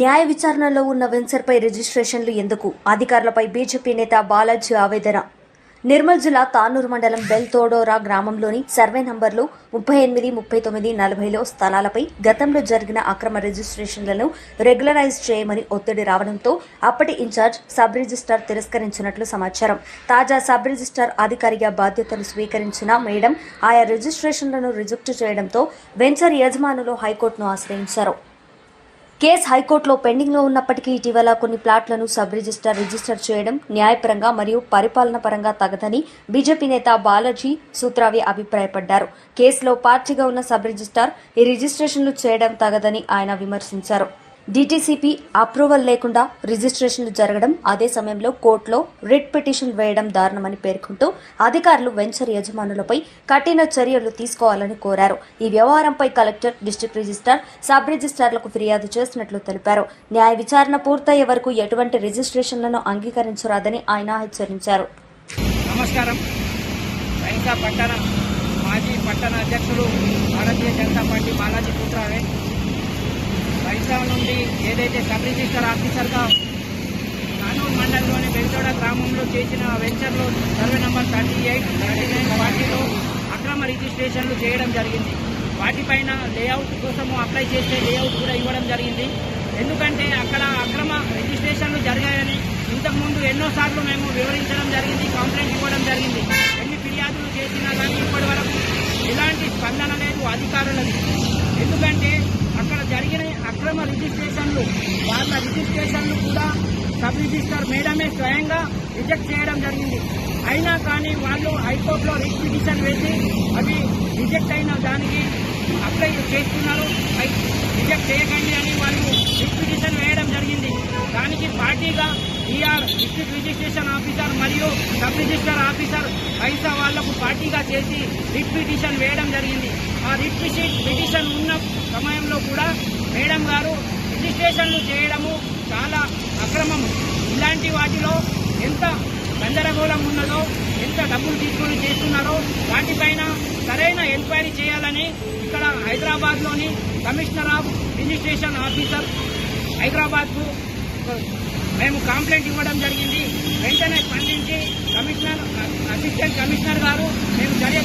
న్యాయ విచారణలో ఉన్న వెంచర్పై రిజిస్ట్రేషన్లు ఎందుకు? అధికారులపై బీజేపీ నేత బాలాజీ ఆవేదన. నిర్మల్ జిల్లా తానూరు మండలం బెల్తోడోరా గ్రామంలోని సర్వే నంబర్లు ముప్పై ఎనిమిది ముప్పై తొమ్మిది నలభైలో స్థలాలపై గతంలో జరిగిన అక్రమ రిజిస్ట్రేషన్లను రెగ్యులరైజ్ చేయమని ఒత్తిడి రావడంతో అప్పటి ఇన్ఛార్జ్ సబ్ రిజిస్టార్ తిరస్కరించినట్లు సమాచారం. తాజా సబ్ రిజిస్టార్ అధికారిగా బాధ్యతలు స్వీకరించిన మేడం ఆయా రిజిస్ట్రేషన్లను రిజెక్ట్ చేయడంతో వెంచర్ యజమానులు హైకోర్టును ఆశ్రయించారు. కేసు హైకోర్టులో పెండింగ్లో ఉన్నప్పటికీ ఇటీవల కొన్ని ప్లాట్లను సబ్ రిజిస్టార్ రిజిస్టర్ చేయడం న్యాయపరంగా మరియు పరిపాలన పరంగా తగదని బీజేపీ నేత బాలాజీ సూత్రావి అభిప్రాయపడ్డారు. కేసులో పార్టీగా ఉన్న సబ్ రిజిస్టార్ ఈ రిజిస్ట్రేషన్లు చేయడం తగదని ఆయన విమర్శించారు. డీటీసీపీ అప్రూవల్ లేకుండా రిజిస్ట్రేషన్లు జరగడం అదే సమయంలో కోర్టులో రిట్ పిటిషన్ వేయడం దారుణమని పేర్కొంటూ అధికారులు వెంచర్ యజమానులపై కఠిన చర్యలు తీసుకోవాలని కోరారు. ఈ వ్యవహారంపై కలెక్టర్ డిస్టిక్ రిజిస్టార్ సబ్ రిజిస్టార్లకు ఫిర్యాదు చేసినట్లు తెలిపారు. న్యాయ విచారణ పూర్తయ్యే వరకు ఎటువంటి రిజిస్ట్రేషన్లను అంగీకరించరాదని ఆయన హెచ్చరించారు. నమస్కారం. మాజీ పట్టణ అధ్యక్షుడు భారతీయ జనతా పార్టీ బాలాజీ పుత్రావే. వైకా నుండి ఏదైతే సబ్ రిజిస్టర్ ఆఫీసర్గా కానూరు మండలంలోని బెల్తోడ గ్రామంలో చేసిన వెంచర్లో survey number thirty eight thirty nine వాటిలో అక్రమ రిజిస్ట్రేషన్లు చేయడం జరిగింది. వాటిపైన లేఅవుట్ కోసము అప్లై చేస్తే లేఅవుట్ కూడా ఇవ్వడం జరిగింది. ఎందుకంటే అక్కడ అక్రమ రిజిస్ట్రేషన్లు జరిగాయని ఇంతకుముందు ఎన్నోసార్లు మేము వివరించడం జరిగింది కంప్లైంట్ ఇవ్వడం జరిగింది. ఎన్ని ఫిర్యాదులు చేసినా కానీ ఇప్పటి వరకు ఎలాంటి స్పందన లేదు అధికారులది. ఎందుకంటే జరిగిన అక్రమ రిజిస్ట్రేషన్లు వాళ్ళ రిజిస్ట్రేషన్లు కూడా సబ్ రిజిస్టర్ మేడమే స్వయంగా రిజెక్ట్ చేయడం జరిగింది. అయినా కానీ వాళ్ళు హైకోర్టులో రిట్ పిటిషన్ వేసి అవి రిజెక్ట్ అయిన దానికి అప్లై చేస్తున్నారు. రిజెక్ట్ చేయకండి అని వాళ్ళు రిట్ పిటిషన్ వేయడం జరిగింది. దానికి పార్టీగా ఈఆర్ డిస్ట్రిక్ట్ రిజిస్ట్రేషన్ ఆఫీసర్ మరియు సబ్ రిజిస్టర్ ఆఫీసర్ పైసా వాళ్ళకు పార్టీగా చేసి రిట్ పిటిషన్ వేయడం జరిగింది. ఆ రిట్ పిటిషన్ ఉన్న సమయంలో కూడా మేడం గారు రిజిస్ట్రేషన్లు చేయడము చాలా అక్రమం. ఇలాంటి వాటిలో ఎంత గందరగోళం ఉన్నదో ఎంత డబ్బులు తీసుకొని చేస్తున్నారో వాటిపైన సరైన ఎంక్వైరీ చేయాలని ఇక్కడ హైదరాబాద్లోని కమిషనర్ ఆఫ్ రిజిస్ట్రేషన్ ఆఫీసర్ హైదరాబాద్కు మేము కంప్లైంట్ ఇవ్వడం జరిగింది. వెంటనే స్పందించి కమిషనర్ అసిస్టెంట్ కమిషనర్ గారు మేము చర్య